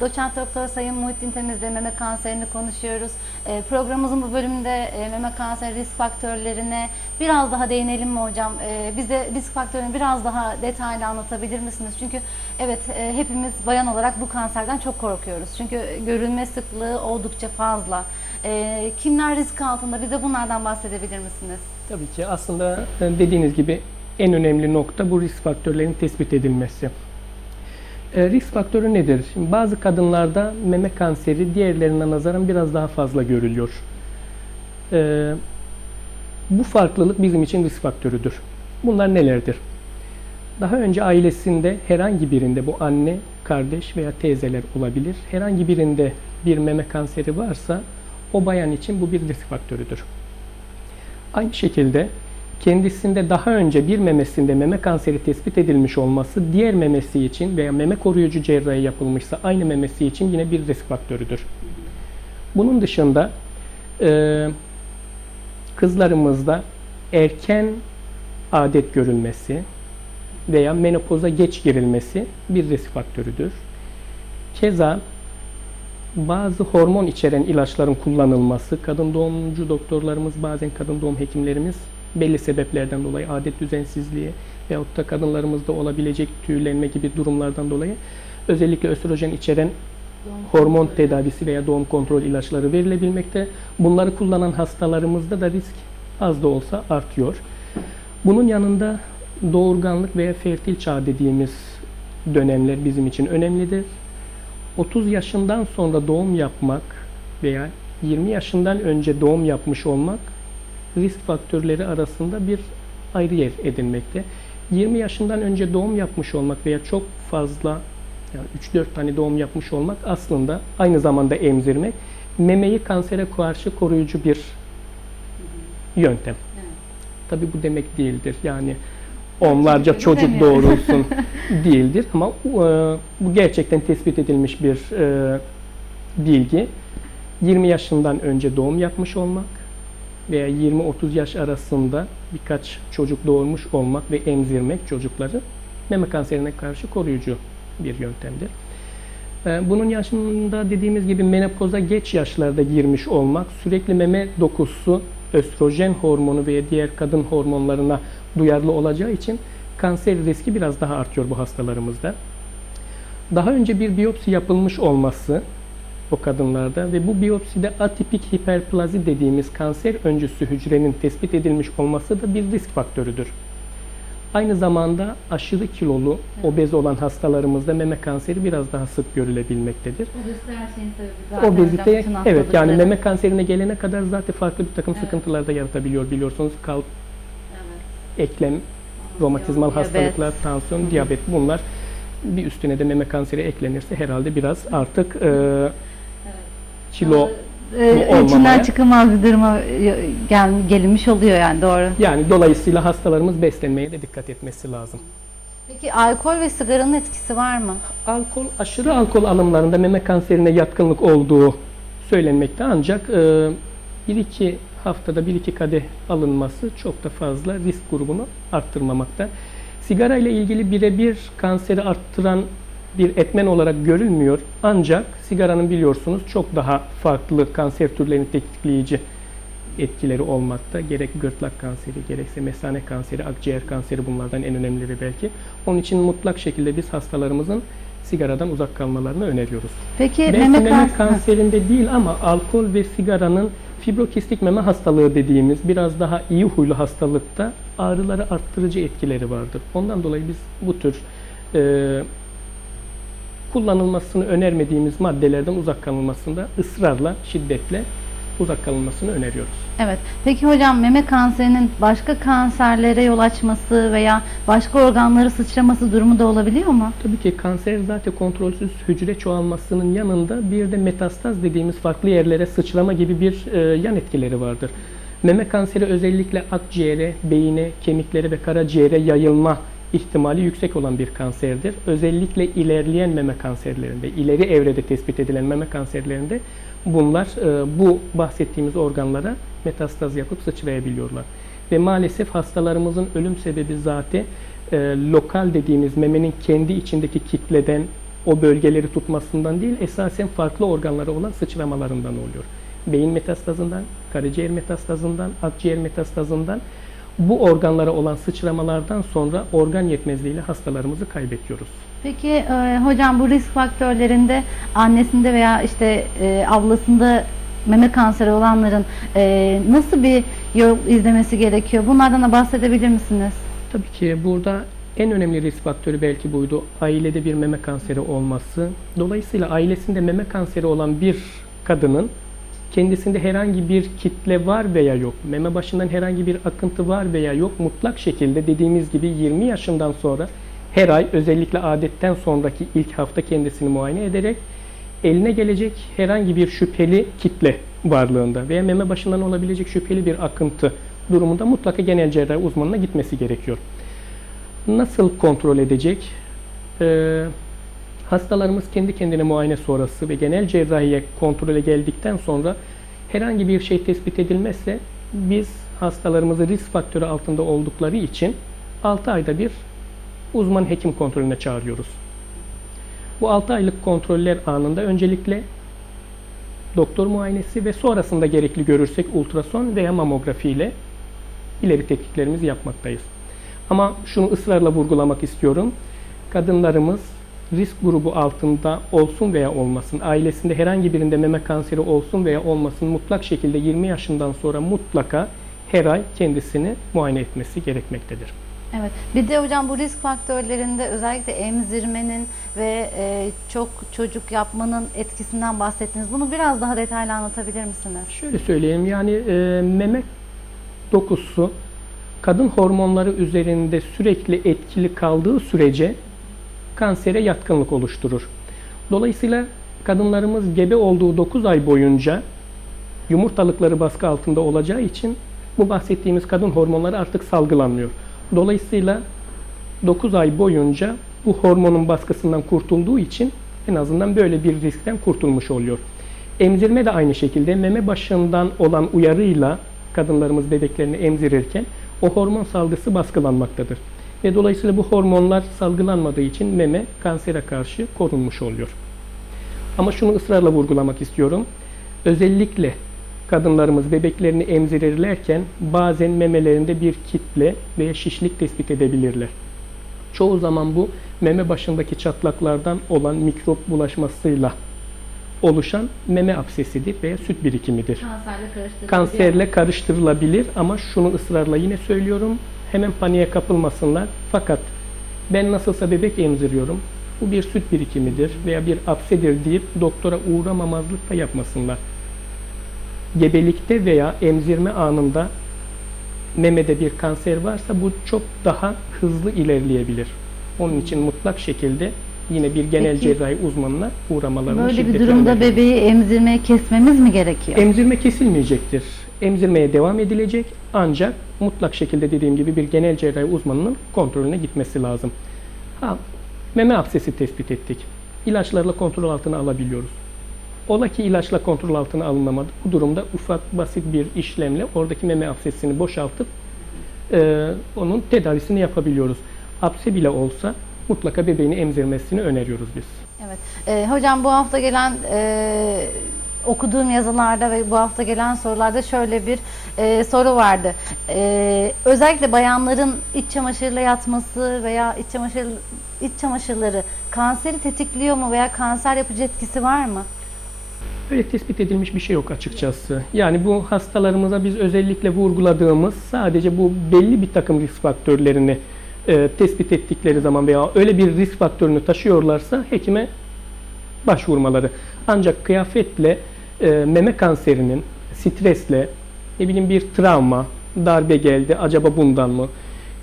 Doçent Doktor Sayın Muhittin Temiz'le meme kanserini konuşuyoruz. E, programımızın bu bölümünde e, meme kanseri risk faktörlerine biraz daha değinelim mi hocam? E, bize risk faktörünü biraz daha detaylı anlatabilir misiniz? Çünkü evet e, hepimiz bayan olarak bu kanserden çok korkuyoruz. Çünkü görülme sıklığı oldukça fazla. E, kimler risk altında? Bize bunlardan bahsedebilir misiniz? Tabii ki aslında e, dediğiniz gibi en önemli nokta bu risk faktörlerinin tespit edilmesi. E, Risk faktörü nedir? Şimdi bazı kadınlarda meme kanseri diğerlerine nazaran biraz daha fazla görülüyor. E, Bu farklılık bizim için risk faktörüdür. Bunlar nelerdir? Daha önce ailesinde herhangi birinde bu anne, kardeş veya teyzeler olabilir. Herhangi birinde bir meme kanseri varsa o bayan için bu bir risk faktörüdür. Aynı şekilde kendisinde daha önce bir memesinde meme kanseri tespit edilmiş olması diğer memesi için veya meme koruyucu cerrahi yapılmışsa aynı memesi için yine bir risk faktörüdür. Bunun dışında e, kızlarımızda erken adet görülmesi veya menopoza geç girilmesi bir risk faktörüdür. Keza bazı hormon içeren ilaçların kullanılması, kadın doğumcu doktorlarımız, bazen kadın doğum hekimlerimiz belli sebeplerden dolayı adet düzensizliği veyahut da kadınlarımızda olabilecek tüylenme gibi durumlardan dolayı özellikle östrojen içeren hormon tedavisi veya doğum kontrol ilaçları verilebilmekte. Bunları kullanan hastalarımızda da risk az da olsa artıyor. Bunun yanında doğurganlık veya fertil çağ dediğimiz dönemler bizim için önemlidir. 30 yaşından sonra doğum yapmak veya 20 yaşından önce doğum yapmış olmak risk faktörleri arasında bir ayrı yer edinmekte. 20 yaşından önce doğum yapmış olmak veya çok fazla yani 3-4 tane doğum yapmış olmak aslında aynı zamanda emzirmek memeyi kansere karşı koruyucu bir yöntem. Tabi bu demek değildir. Yani onlarca Çocuk doğurulsun değildir ama e, bu gerçekten tespit edilmiş bir e, bilgi. 20 yaşından önce doğum yapmış olmak veya 20-30 yaş arasında birkaç çocuk doğurmuş olmak ve emzirmek çocukları meme kanserine karşı koruyucu bir yöntemdir. E, Bunun yaşında dediğimiz gibi menopoza geç yaşlarda girmiş olmak, sürekli meme dokusu, östrojen hormonu veya diğer kadın hormonlarına duyarlı olacağı için kanser riski biraz daha artıyor bu hastalarımızda. Daha önce bir biyopsi yapılmış olması o kadınlarda ve bu biyopside atipik hiperplazi dediğimiz kanser öncüsü hücrenin tespit edilmiş olması da bir risk faktörüdür. Aynı zamanda aşırı kilolu, obez olan hastalarımızda meme kanseri biraz daha sık görülebilmektedir. Obezite evet yani meme kanserine gelene kadar zaten farklı bir takım Evet. sıkıntılar da yaratabiliyor biliyorsunuz. Kalp, Evet. eklem, romatizmal Diyabet. hastalıklar, tansiyon, Hı hı. diyabet bunlar bir üstüne de meme kanseri eklenirse herhalde biraz artık e, kilo Ee, olmamaya- içinden çıkamaz bir duruma e, gel, gelinmiş oluyor yani doğru. yani dolayısıyla hastalarımız beslenmeye de dikkat etmesi lazım. Peki alkol ve sigaranın etkisi var mı? Alkol, aşırı alkol alımlarında meme kanserine yatkınlık olduğu söylenmekte ancak e, bir iki haftada bir iki kadeh alınması çok da fazla risk grubunu arttırmamakta. Sigara ile ilgili birebir kanseri arttıran bir etmen olarak görülmüyor. Ancak sigaranın biliyorsunuz çok daha farklı kanser türlerini tetikleyici etkileri olmakta. Gerek gırtlak kanseri, gerekse mesane kanseri, akciğer kanseri bunlardan en önemlileri belki. Onun için mutlak şekilde biz hastalarımızın sigaradan uzak kalmalarını öneriyoruz. Peki Belki meme, meme kanser kanserinde değil ama alkol ve sigaranın fibrokistik meme hastalığı dediğimiz biraz daha iyi huylu hastalıkta ağrıları arttırıcı etkileri vardır. Ondan dolayı biz bu tür e, kullanılmasını önermediğimiz maddelerden uzak kalınmasında ısrarla, şiddetle uzak kalınmasını öneriyoruz. Evet. Peki hocam meme kanserinin başka kanserlere yol açması veya başka organları sıçraması durumu da olabiliyor mu? Tabii ki kanser zaten kontrolsüz hücre çoğalmasının yanında bir de metastaz dediğimiz farklı yerlere sıçrama gibi bir e, yan etkileri vardır. Meme kanseri özellikle akciğere, beyine, kemiklere ve karaciğere yayılma ihtimali yüksek olan bir kanserdir. Özellikle ilerleyen meme kanserlerinde, ileri evrede tespit edilen meme kanserlerinde bunlar e, bu bahsettiğimiz organlara metastaz yapıp sıçrayabiliyorlar. Ve maalesef hastalarımızın ölüm sebebi zaten e, lokal dediğimiz memenin kendi içindeki kitleden o bölgeleri tutmasından değil, esasen farklı organlara olan sıçramalarından oluyor. Beyin metastazından, karaciğer metastazından, akciğer metastazından bu organlara olan sıçramalardan sonra organ yetmezliğiyle hastalarımızı kaybediyoruz. Peki e, hocam bu risk faktörlerinde annesinde veya işte e, ablasında meme kanseri olanların e, nasıl bir yol izlemesi gerekiyor? Bunlardan da bahsedebilir misiniz? Tabii ki burada en önemli risk faktörü belki buydu. Ailede bir meme kanseri olması. Dolayısıyla ailesinde meme kanseri olan bir kadının kendisinde herhangi bir kitle var veya yok, meme başından herhangi bir akıntı var veya yok mutlak şekilde dediğimiz gibi 20 yaşından sonra her ay özellikle adetten sonraki ilk hafta kendisini muayene ederek eline gelecek herhangi bir şüpheli kitle varlığında veya meme başından olabilecek şüpheli bir akıntı durumunda mutlaka genel cerrahi uzmanına gitmesi gerekiyor. Nasıl kontrol edecek? Ee, hastalarımız kendi kendine muayene sonrası ve genel cerrahiye kontrole geldikten sonra herhangi bir şey tespit edilmezse biz hastalarımızı risk faktörü altında oldukları için 6 ayda bir uzman hekim kontrolüne çağırıyoruz. Bu 6 aylık kontroller anında öncelikle doktor muayenesi ve sonrasında gerekli görürsek ultrason veya mamografi ile ileri tetkiklerimizi yapmaktayız. Ama şunu ısrarla vurgulamak istiyorum. Kadınlarımız risk grubu altında olsun veya olmasın, ailesinde herhangi birinde meme kanseri olsun veya olmasın mutlak şekilde 20 yaşından sonra mutlaka her ay kendisini muayene etmesi gerekmektedir. Evet. Bir de hocam bu risk faktörlerinde özellikle emzirmenin ve e, çok çocuk yapmanın etkisinden bahsettiniz. Bunu biraz daha detaylı anlatabilir misiniz? Şöyle söyleyeyim yani e, meme dokusu kadın hormonları üzerinde sürekli etkili kaldığı sürece kansere yatkınlık oluşturur. Dolayısıyla kadınlarımız gebe olduğu 9 ay boyunca yumurtalıkları baskı altında olacağı için bu bahsettiğimiz kadın hormonları artık salgılanmıyor. Dolayısıyla 9 ay boyunca bu hormonun baskısından kurtulduğu için en azından böyle bir riskten kurtulmuş oluyor. Emzirme de aynı şekilde meme başından olan uyarıyla kadınlarımız bebeklerini emzirirken o hormon salgısı baskılanmaktadır. Ve dolayısıyla bu hormonlar salgılanmadığı için meme kansere karşı korunmuş oluyor. Ama şunu ısrarla vurgulamak istiyorum. Özellikle kadınlarımız bebeklerini emzirirlerken bazen memelerinde bir kitle veya şişlik tespit edebilirler. Çoğu zaman bu meme başındaki çatlaklardan olan mikrop bulaşmasıyla oluşan meme absesidir veya süt birikimidir. Kanserle karıştırılıyor. Kanserle karıştırılabilir ama şunu ısrarla yine söylüyorum. Hemen paniğe kapılmasınlar. Fakat ben nasılsa bebek emziriyorum. Bu bir süt birikimidir veya bir apsedir deyip doktora uğramamazlık da yapmasınlar. Gebelikte veya emzirme anında memede bir kanser varsa bu çok daha hızlı ilerleyebilir. Onun için mutlak şekilde yine bir genel Peki, cerrahi uzmanına uğramalarını Böyle bir durumda bebeği emzirmeye kesmemiz mi gerekiyor? Emzirme kesilmeyecektir. Emzirmeye devam edilecek ancak mutlak şekilde dediğim gibi bir genel cerrahi uzmanının kontrolüne gitmesi lazım. Ha, meme absesi tespit ettik. İlaçlarla kontrol altına alabiliyoruz. Ola ki ilaçla kontrol altına alınamadı. Bu durumda ufak basit bir işlemle oradaki meme absesini boşaltıp e, onun tedavisini yapabiliyoruz. Abse bile olsa mutlaka bebeğini emzirmesini öneriyoruz biz. Evet. Ee, hocam bu hafta gelen e, okuduğum yazılarda ve bu hafta gelen sorularda şöyle bir e, soru vardı. E, özellikle bayanların iç çamaşırla yatması veya iç çamaşır iç çamaşırları kanseri tetikliyor mu veya kanser yapıcı etkisi var mı? Öyle tespit edilmiş bir şey yok açıkçası. Yani bu hastalarımıza biz özellikle vurguladığımız sadece bu belli bir takım risk faktörlerini e, tespit ettikleri zaman veya öyle bir risk faktörünü taşıyorlarsa hekime başvurmaları. Ancak kıyafetle e, meme kanserinin stresle ne bileyim bir travma, darbe geldi acaba bundan mı?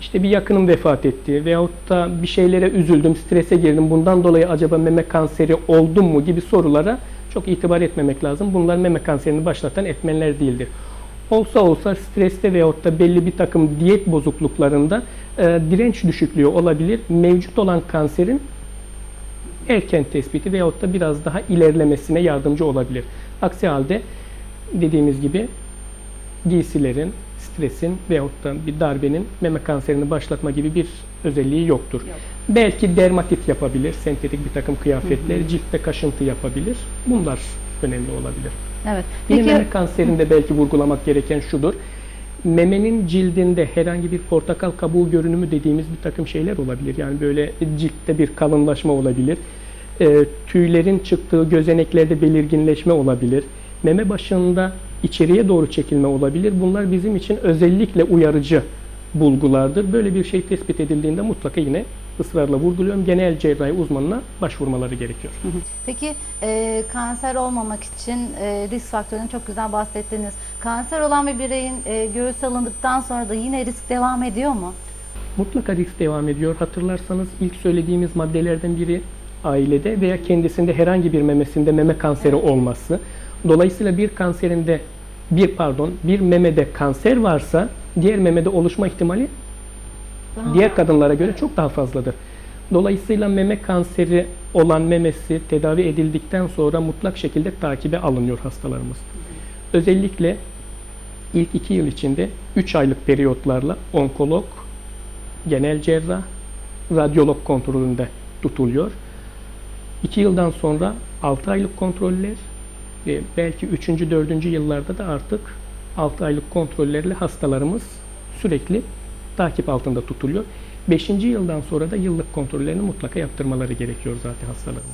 İşte bir yakınım vefat etti veyahut da bir şeylere üzüldüm, strese girdim. Bundan dolayı acaba meme kanseri oldum mu gibi sorulara çok itibar etmemek lazım. Bunlar meme kanserini başlatan etmenler değildir. Olsa olsa streste veyahut da belli bir takım diyet bozukluklarında e, direnç düşüklüğü olabilir. Mevcut olan kanserin erken tespiti veyahut da biraz daha ilerlemesine yardımcı olabilir. Aksi halde dediğimiz gibi giysilerin, stresin veyahut da bir darbenin meme kanserini başlatma gibi bir özelliği yoktur. Yok. Belki dermatit yapabilir, sentetik bir takım kıyafetler, ciltte kaşıntı yapabilir. Bunlar önemli olabilir. Evet. Yine Peki meme kanserinde belki vurgulamak gereken şudur. Memenin cildinde herhangi bir portakal kabuğu görünümü dediğimiz bir takım şeyler olabilir. Yani böyle ciltte bir kalınlaşma olabilir. E, tüylerin çıktığı gözeneklerde belirginleşme olabilir. Meme başında içeriye doğru çekilme olabilir. Bunlar bizim için özellikle uyarıcı bulgulardır. Böyle bir şey tespit edildiğinde mutlaka yine ısrarla vurguluyorum. Genel cerrahi uzmanına başvurmaları gerekiyor. Peki e, kanser olmamak için e, risk faktörünü çok güzel bahsettiniz. Kanser olan bir bireyin e, göğüs alındıktan sonra da yine risk devam ediyor mu? Mutlaka risk devam ediyor. Hatırlarsanız ilk söylediğimiz maddelerden biri ailede veya kendisinde herhangi bir memesinde meme kanseri olması. Dolayısıyla bir kanserinde bir pardon bir memede kanser varsa diğer memede oluşma ihtimali Daha- diğer kadınlara göre çok daha fazladır. Dolayısıyla meme kanseri olan memesi tedavi edildikten sonra mutlak şekilde takibe alınıyor hastalarımız. Özellikle ilk iki yıl içinde 3 aylık periyotlarla onkolog, genel cerrah, radyolog kontrolünde tutuluyor. 2 yıldan sonra 6 aylık kontroller ve belki 3. 4. yıllarda da artık 6 aylık kontrollerle hastalarımız sürekli takip altında tutuluyor. 5. yıldan sonra da yıllık kontrollerini mutlaka yaptırmaları gerekiyor zaten hastalarımız.